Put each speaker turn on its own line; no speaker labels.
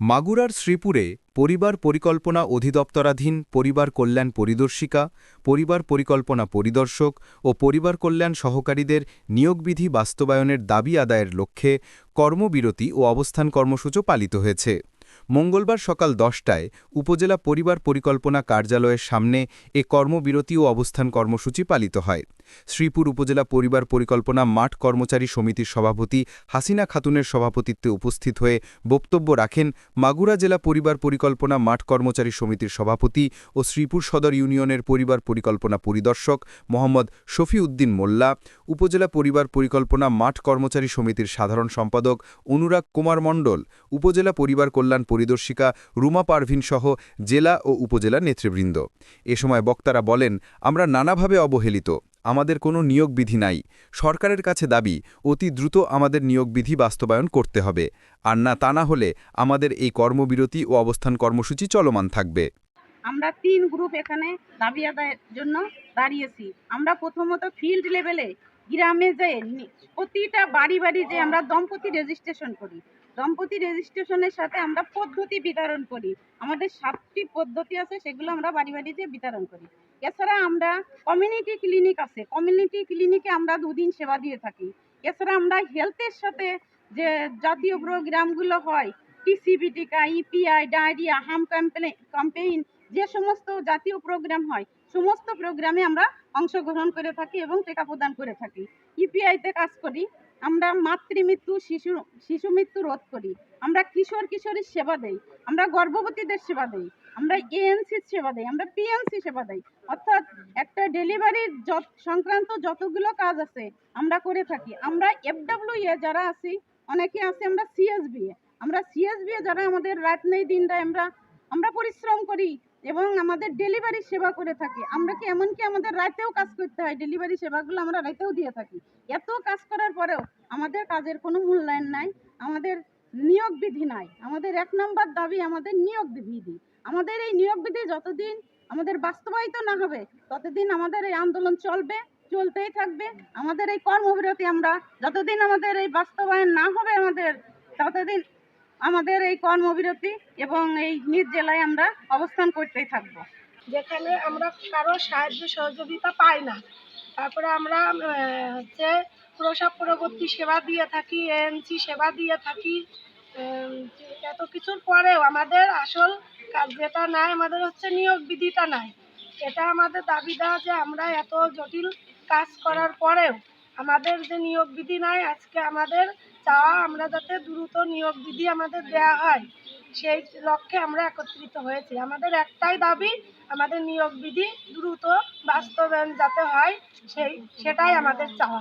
মাগুরার শ্রীপুরে পরিবার পরিকল্পনা অধিদপ্তরাধীন পরিবার কল্যাণ পরিদর্শিকা, পরিবার পরিকল্পনা পরিদর্শক ও পরিবার কল্যাণ সহকারীদের নিয়োগবিধি বাস্তবায়নের দাবি আদায়ের লক্ষ্যে কর্মবিরতি ও অবস্থান কর্মসূচি পালিত হয়েছে। মঙ্গলবার সকাল দশটায় উপজেলা পরিবার পরিকল্পনা কার্যালয়ের সামনে এ কর্মবিরতি ও অবস্থান কর্মসূচি পালিত হয়। শ্রীপুর উপজেলা পরিবার পরিকল্পনা মাঠ কর্মচারী সমিতির সভাপতি হাসিনা খাতুনের সভাপতিত্বে উপস্থিত হয়ে বক্তব্য রাখেন মাগুরা জেলা পরিবার পরিকল্পনা মাঠ কর্মচারী সমিতির সভাপতি ও শ্রীপুর সদর ইউনিয়নের পরিবার পরিকল্পনা পরিদর্শক মোহাম্মদ শফি উদ্দিন মোল্লা, উপজেলা পরিবার পরিকল্পনা মাঠ কর্মচারী সমিতির সাধারণ সম্পাদক অনুরাগ কুমার মণ্ডল, উপজেলা পরিবার কল্যাণ পরিদর্শিকা রুমা পারভিন সহ জেলা ও উপজেলা নেতৃবৃন্দ। এ সময় বক্তারা বলেন, আমরা নানাভাবে অবহেলিত, আমাদের কোনো নিয়োগ বিধি নাই। সরকারের কাছে দাবি, অতি দ্রুত আমাদের নিয়োগ বিধি বাস্তবায়ন করতে হবে। আর না তা না হলে আমাদের এই কর্মবিরতি ও অবস্থান কর্মসূচি চলমান থাকবে।
আমরা তিন গ্রুপ এখানে দাবি আদায়ের জন্য দাঁড়িয়েছি। আমরা প্রথমত ফিল্ড লেভেলে গ্রামে যে প্রতিটা বাড়ি বাড়ি যে আমরা দম্পতি রেজিস্ট্রেশন করি দম্পতি রেজিস্ট্রেশনের সাথে আমরা পদ্ধতি বিতরণ করি। আমাদের সাতটি পদ্ধতি আছে, সেগুলো আমরা বাড়ি বাড়িতে বিতরণ করি। এছাড়া আমরা কমিউনিটি ক্লিনিক আছে। কমিউনিটি ক্লিনিকে আমরা দুদিন সেবা দিয়ে থাকি। এছাড়া আমরা হেলথের সাথে যে জাতীয় প্রোগ্রামগুলো হয় টিসিবি টিকা ইপিআই ডায়রিয়া হাম ক্যাম্পেইন যে সমস্ত জাতীয় প্রোগ্রাম হয়, সমস্ত প্রোগ্রামে আমরা অংশগ্রহণ করে থাকি এবং টিকা প্রদান করে থাকি। ইপিআইতে কাজ করি। আমরা মাতৃমৃত্যু, শিশু শিশু মৃত্যু রোধ করি। আমরা কিশোর কিশোরীর সেবা দেই। আমরা গর্ভবতীদের সেবা দেই। আমরা এএনসির সেবা দেই। আমরা পিএনসি সেবা দেই। অর্থাৎ একটা ডেলিভারির সংক্রান্ত যতগুলো কাজ আছে, আমরা করে থাকি। আমরা এফডাব্লিউ এ যারা আছি, অনেকে আছে আমরা সিএসবি আমরা সিএসবি যারা আমাদের রাত নেই, দিন রাত আমরা আমরা পরিশ্রম করি। এবং আমাদের ডেলিভারি সেবা করে থাকি। আমরা কি এমনকি আমাদের রাতেও কাজ করতে হয়। ডেলিভারি সেবাগুলো আমরা রাতেও দিয়ে থাকি। এত কাজ করার পরেও আমাদের কাজের কোনো মূল্যায়ন নাই, আমাদের নিয়োগ বিধি নাই। আমাদের এক নম্বর দাবি আমাদের নিয়োগ বিধি। আমাদের এই নিয়োগ বিধি যতদিন আমাদের বাস্তবায়িত না হবে, ততদিন আমাদের এই আন্দোলন চলবে, চলতেই থাকবে। আমাদের এই কর্মবিরতি আমরা যতদিন আমাদের এই বাস্তবায়ন না হবে আমাদের, ততদিন আমাদের এই কর্মবিরতি এবং এই নিজ জেলায় আমরা অবস্থান করতেই থাকব।
যেখানে আমরা কারও সাহায্য সহযোগিতা পাই না। তারপরে আমরা হচ্ছে প্রসব পরবর্তী সেবা দিয়ে থাকি, এএনসি সেবা দিয়ে থাকি এত কিছুর পরেও আমাদের আসল কাজ যেটা নাই, আমাদের হচ্ছে নিয়োগ বিধিটা নাই। এটা আমাদের দাবিদা যে আমরা এত জটিল কাজ করার পরেও আমাদের যে নিয়োগ বিধি নাই, আজকে আমাদের চাওয়া আমরা যাতে দ্রুত নিয়োগ বিধি আমাদের দেয়া হয়। সেই লক্ষ্যে আমরা একত্রিত হয়েছি। আমাদের একটাই দাবি, আমাদের নিয়োগ বিধি দ্রুত বাস্তবায়ন যাতে হয়, সেই, সেটাই আমাদের চাওয়া।